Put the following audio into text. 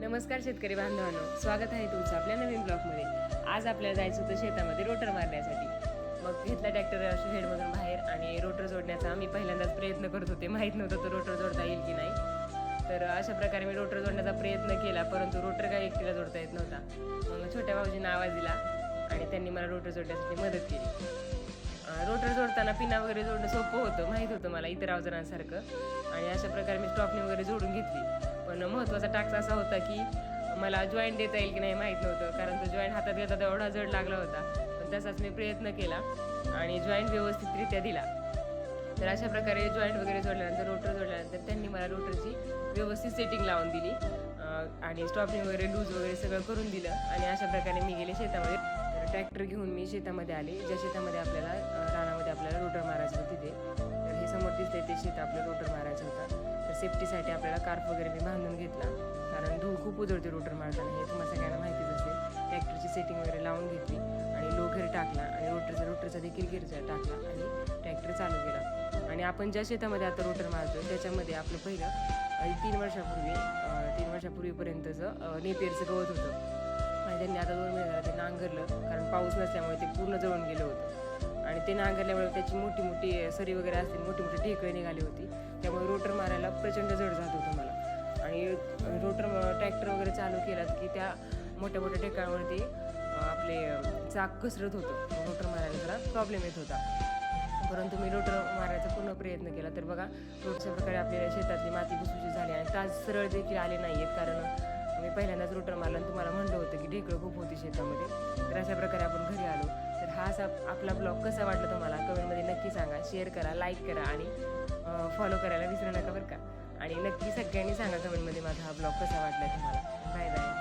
नमस्कार शेतकरी बांधवांनो. स्वागत आहे तुमचं आपल्या नवीन ब्लॉगमध्ये. आज आपल्याला जायचं होतं शेतामध्ये रोटर मारण्यासाठी. मग घेतला ट्रॅक्टर हेडमधून बाहेर आणि रोटर जोडण्याचा मी पहिल्यांदाच प्रयत्न करत होते. माहीत नव्हतं तो रोटर जोडता येईल की नाही. तर अशा प्रकारे मी रोटर जोडण्याचा प्रयत्न केला परंतु रोटर काय एकटीला जोडता येत नव्हता. मग छोट्या भाऊजींना आवाज दिला आणि त्यांनी मला रोटर जोडण्यासाठी मदत केली. रोटर जोडताना पिना वगैरे जोडणं सोपं होतं माहीत होतं मला इतर अवजारांसारखं. आणि अशा प्रकारे मी स्टॉपनी वगैरे जोडून घेतली. पण महत्त्वाचा टास्क असा होता की मला जॉईंट देता येईल की नाही माहीत नव्हतं. कारण तो जॉईंट हातात घेता एवढा जड लागला होता. पण तसाच मी प्रयत्न केला आणि जॉईंट व्यवस्थितरित्या दिला. तर अशा प्रकारे जॉईंट वगैरे जोडल्यानंतर रोटर जोडल्यानंतर त्यांनी मला रोटरची व्यवस्थित सेटिंग लावून दिली. आणि स्टॉपिंग वगैरे लूज वगैरे सगळं करून दिलं. आणि अशा प्रकारे मी गेले शेतामध्ये. तर ट्रॅक्टर घेऊन मी शेतामध्ये आले. ज्या शेतामध्ये आपल्याला रानामध्ये आपल्याला रोटर मारायचं तिथे. तर हे समोर ते आपलं रोटर मारायचं होतं. तर सेफ्टीसाठी आपल्याला कार्प वगैरे मी बांधून घेतला. कारण धूळ खूप उजळते रोटर मारताना हे तुम्हाला सगळ्यांना माहितीच असेल. ट्रॅक्टरची सेटिंग वगैरे लावून घेतली आणि लो घेर टाकला आणि रोटरचा रोटरचा देखील घेर टाकला आणि ट्रॅक्टर चालू केला. आणि आपण ज्या शेतामध्ये आता रोटर मारतो त्याच्यामध्ये आपलं पहिलं तीन वर्षापूर्वी तीन वर्षापूर्वीपर्यंतचं नेपेरचं नेपियरचं गवत होतं. आणि त्यांनी आता दोन महिन्याला ते नांगरलं कारण पाऊस नसल्यामुळे ते पूर्ण जळून गेलं होतं. आणि ते नांगरल्यामुळे त्याची मोठी मोठी सरी वगैरे असतील मोठी मोठी ढेकळे निघाली होती. त्यामुळे रोटर मारायला प्रचंड जड जात होतं मला. आणि रोटर ट्रॅक्टर वगैरे चालू केलात की त्या मोठ्या मोठ्या ठिकाणावरती आपले चाक घसरत होतं. रोटर मारायला जरा प्रॉब्लेम येत होता. परंतु मी रोटर मारायचा पूर्ण प्रयत्न केला. तर बघा रोटच्या प्रकारे आपल्या शेतातली माती भुसभुशी झाली आणि तास सरळ देखील आले नाही आहेत कारण मी पहिल्यांदाच रोटर मारला आणि तुम्हाला म्हणलं होतं की ढेकळं खूप होती शेतामध्ये. तर अशा प्रकारे आपण घरी आलो. हा असा आपला ब्लॉग कसा वाटला तुम्हाला? कमेंटमध्ये नक्की सांगा. शेअर करा लाईक करा आणि फॉलो करायला विसरू नका बरं का. आणि नक्की सगळ्यांनी सांगा कमेंटमध्ये माझा हा ब्लॉग कसा वाटला तुम्हाला.